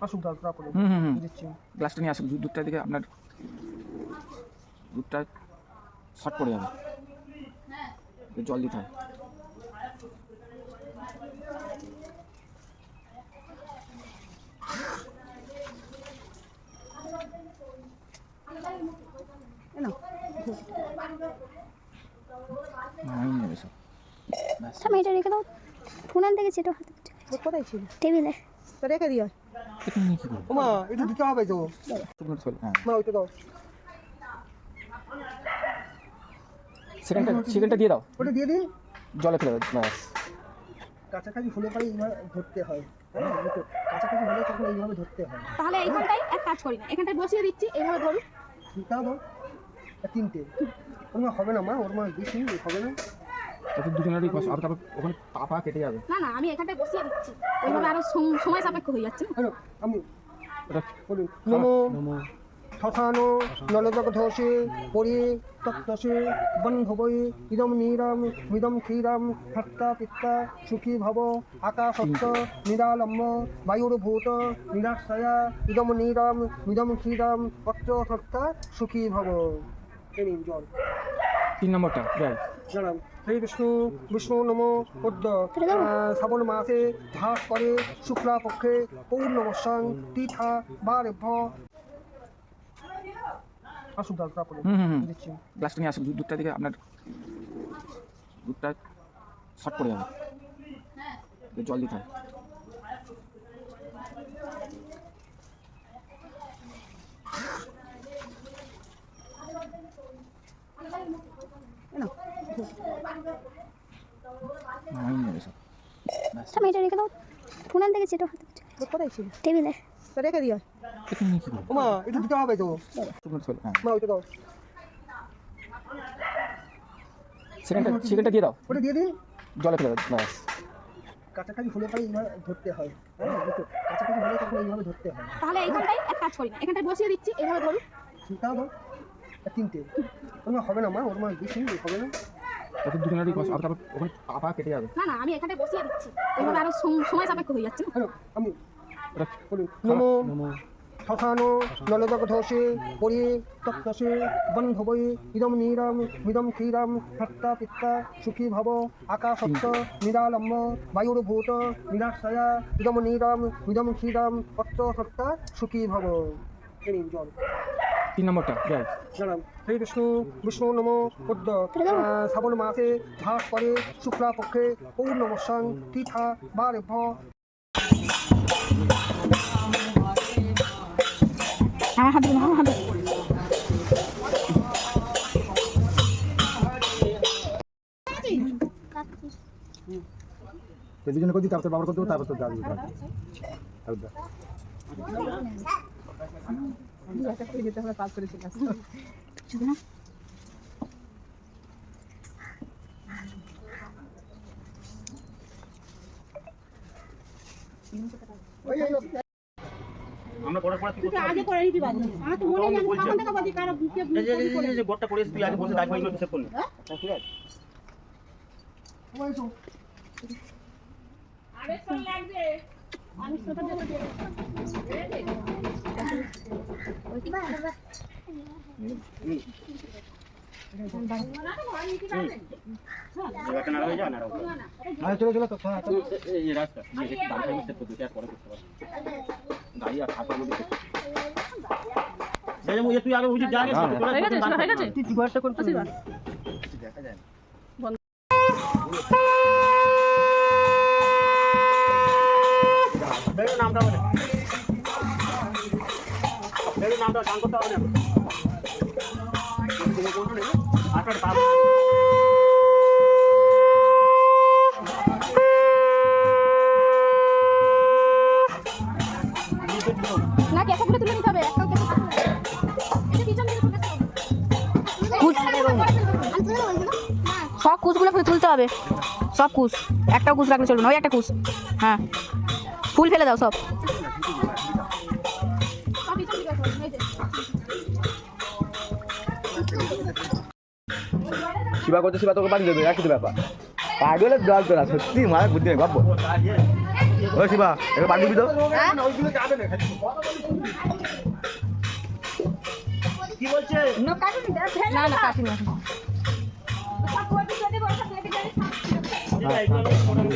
আসুক দরকার পড়ে হুম হুম হুম। দিচ্ছি গ্লাসটা নিয়ে আসুন দুধ দুধটার দিকে আপনার দুধটা শর্ট পড়ে যাবে। জল দিতে ব্যাস। থাম এটা রেখে দাও। ফোন আনতে গেছি হাতে। কোথায় ছিল? টেবিলে। তা রেখে দিও। করব? এটা দিতে হবে তো মা ওইটা দাও সেকেন্ডটা সেকেন্ডটা দিয়ে দাও ওটা দিয়ে দিন জলে ফেলে দাও ব্যাস কাছাকাছি হলে পরে এইভাবে ধরতে হয় তো কাছাকাছি হলে তখন এইভাবে ধরতে হয় তাহলে এইখানটাই এক কাজ করি না। এখানটায় বসিয়ে দিচ্ছি এইভাবে ধরুন। তাও দাও। তিনটে। ওর মা হবে না মা ওর মা বেশি হবে না। তারপর দুজনেরই কষ্ট আর তারপর ওখানে পা পা কেটে যাবে। না না আমি এখানটায় বসিয়ে দিচ্ছি। ওইভাবে আরও সময় সাপেক্ষ হয়ে যাচ্ছে না। আমি বলুন নমো নমো। শ্মশানো নলজগধসে পরি তত্ত্বসে বন্ধবৈ ইদম নীরম মিদম ক্ষীরম ভক্তা পিত্তা সুখী ভব আকাশস্ত নিরালম্ব বায়ুর্ভূত নিরাশ্রয়া ইদম নীরম মিদম ক্ষীরম পত্র সত্তা সুখী ভব। এই জল। তিন নম্বরটা যাই। জানাম হে বিষ্ণু বিষ্ণু নমো বুদ্ধ। শ্রাবণ মাসে ধাস করে শুক্লা পক্ষে পৌর্ণবসাং তীর্থা বারেভ্য। আসুক দরকার তারপরে দিচ্ছি গ্লাসটা নিয়ে আসুক দুধটার দিকে আপনার দুধটা শর্ট পড়ে যাবে। জল দিতে হয় আমি নেবে সব থাম এটা রেখে দাও। ফোন আনতে গেছি এটা হাতে কোথায় ছিল? টেবিলে। তা রেখে দিও? ওমা এটা দিতে হবে তো। মা ওইটা দাও। সেকেন্ডটা সেকেন্ডটা দিয়ে দাও। ওটা দিয়ে দিন। জলে ফেলে দাও ব্যাস। কাছাকাছি হলে এইভাবে ধরতে হয়। হ্যাঁ তো কাছাকাছি হলে তখন এইভাবে ধরতে হয়। তাহলে এইখানটাই এক কাজ করি না এখানটায় বসিয়ে দিচ্ছি এইভাবে ধরুন। তাও দাও আর তিনটে। ওর মা হবে না মা ওর মা বেশি হবে না। তারপর দুজনেরই কষ্ট আর তারপর ওখানে পা পা কেটে যাবে। না না আমি এখানটায় বসিয়ে দিচ্ছি। ওইভাবে আরও সম- সময় সাপেক্ষ হয়ে যাচ্ছে না। আমি নমো। নমো। শ্মশানো নলজগধসে পরি তত্ত্বসে বন্ধবৈ ইদম নীরম মিদম ক্ষীরম ভক্তা পিত্তা সুখী ভব আকাশস্ত নিরালম্ব বায়ুর্ভূত নিরাশ্রয়া ইদম নীরম মিদম ক্ষীরম পত্র সত্তা সুখী ভব। জল। তিন নম্বরটা যাই। জানাম শ্রী বিষ্ণু বিষ্ণু নম পদ্ম শ্রাবণ মাসে ভাস করে শুক্লা পক্ষে পৌর্ণবসাং তীর্থা বারেভ্য আমার হাতে আমার হাতে করছি তারপর বাবার করতে তারপর তো যাবি আমরা করার পর? কি আগে করে নিতে পারি আমার তো মনে নেই আমি কখন থেকে বলছি কারও বুকে এই যে এই যে- গোটটা করে তুই আগে বসে হিসাব করলি ঠিক আছে। চলো চলো এই- এই রাস্তা গাড়ি আর তুই আগে বুঝি যা হ্যাঁ, হয়ে হয়ে তুই বয়সটা করতে দেখা যায় না। নামটা বলে নামটা গান করতে হবে? না তুলে নিতে হবে। একটাও? সব কুচগুলো তুলতে হবে। সব কুচ। একটা কুচ রাখলে চলবে না। ওই একটা কুচ। হ্যাঁ। ফুল ফেলে দাও সব। শিবা করতে শিবা তোকে বাড়ি যাবে একই তো ব্যাপার। পাগলের জল তোরা সত্যি মায়ের বুদ্ধি নেই ভাববো। ওই শিবা এবার বাড়ি দিবি তো। কি বলছে না না কাটিনি এখন।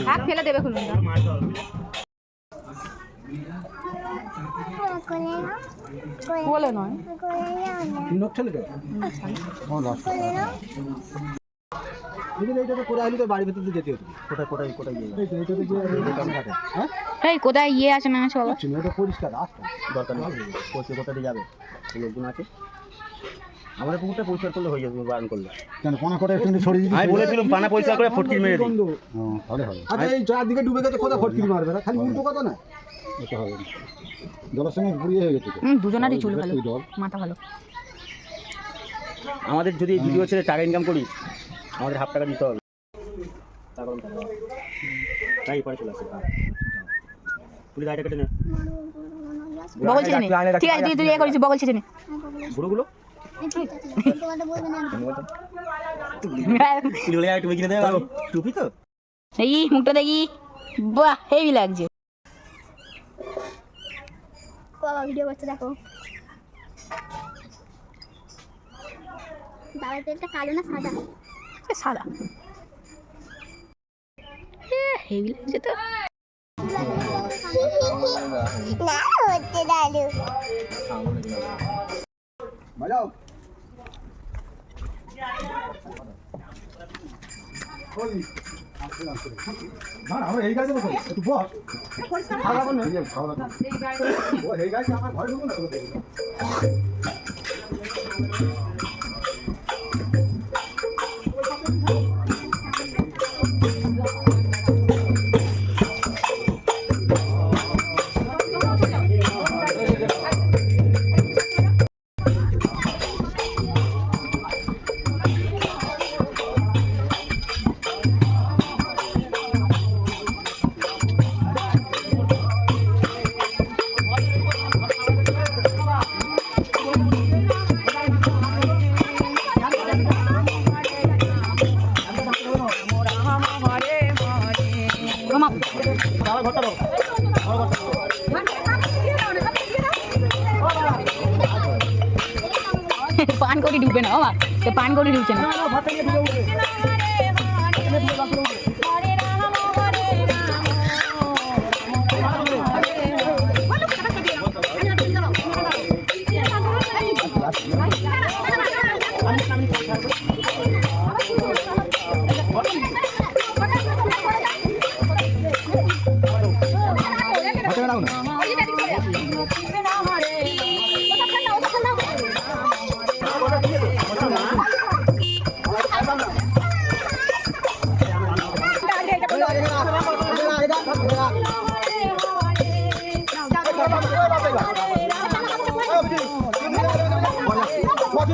হাত ফেলে দেবে খুলুন বলে নয়। নোট ছেলে এইটা তো করে আইলি তো বাড়ির ভেতর যেতে হতো? কোথায় কোথায় কোথায় গিয়ে? এই তো এইটাতে যে হ্যাঁ? এই কোথায় ইয়ে আছে না ওটা পরিষ্কার রাস্তা। দরকার নেই। পরিষ্কার কোথা দিয়ে যাবে? এই লোকজন আছে। আমাদের পুকুরটা পরিষ্কার করলে হয়ে যাবে বারণ করলে। কেন কোনা করে একটু সরিয়ে দিবি? আমি বলেছিলাম পানা পরিষ্কার করে ফটকির মেরে দিই তাহলে হবে। আচ্ছা এই ডুবে গেছে কোথা ফটকিরি মারবে? না খালি উল্টো কথা না। এটা হবে না। জলের সঙ্গে ঘুরিয়ে হয়ে গেছে দুজনারই চুল ভালো। জল মাথা ভালো। আমাদের যদি এই ভিডিও ছেড়ে টাকা ইনকাম করিস আমাদের হাফ টাকা দিতে হবে। তাই পরে চলে আসে তুই গাড়িটা কেটে নে। বগল ছেড়ে নে। ঠিক আছে তুই তুই ইয়ে করিস বগল ছেড়ে নে। টুপি তো? এই মুখটা দেখি। বাহ হেভি লাগছে। বাবা ভিডিও করছে দেখো। বাবার কালো না সাদা? এ, সাদা। হেভি লাগছে তো। এই গাছে একটু বস খাওয়া দাওয়া খাওয়া দাওয়া এই গাছে আমার ঘরে ঢুকুন পান করে ঢুকবে না সে পান করে ঢুকছে না।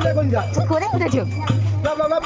তুলে কোন যা করে উঠেছো লাভ লাভ লাভ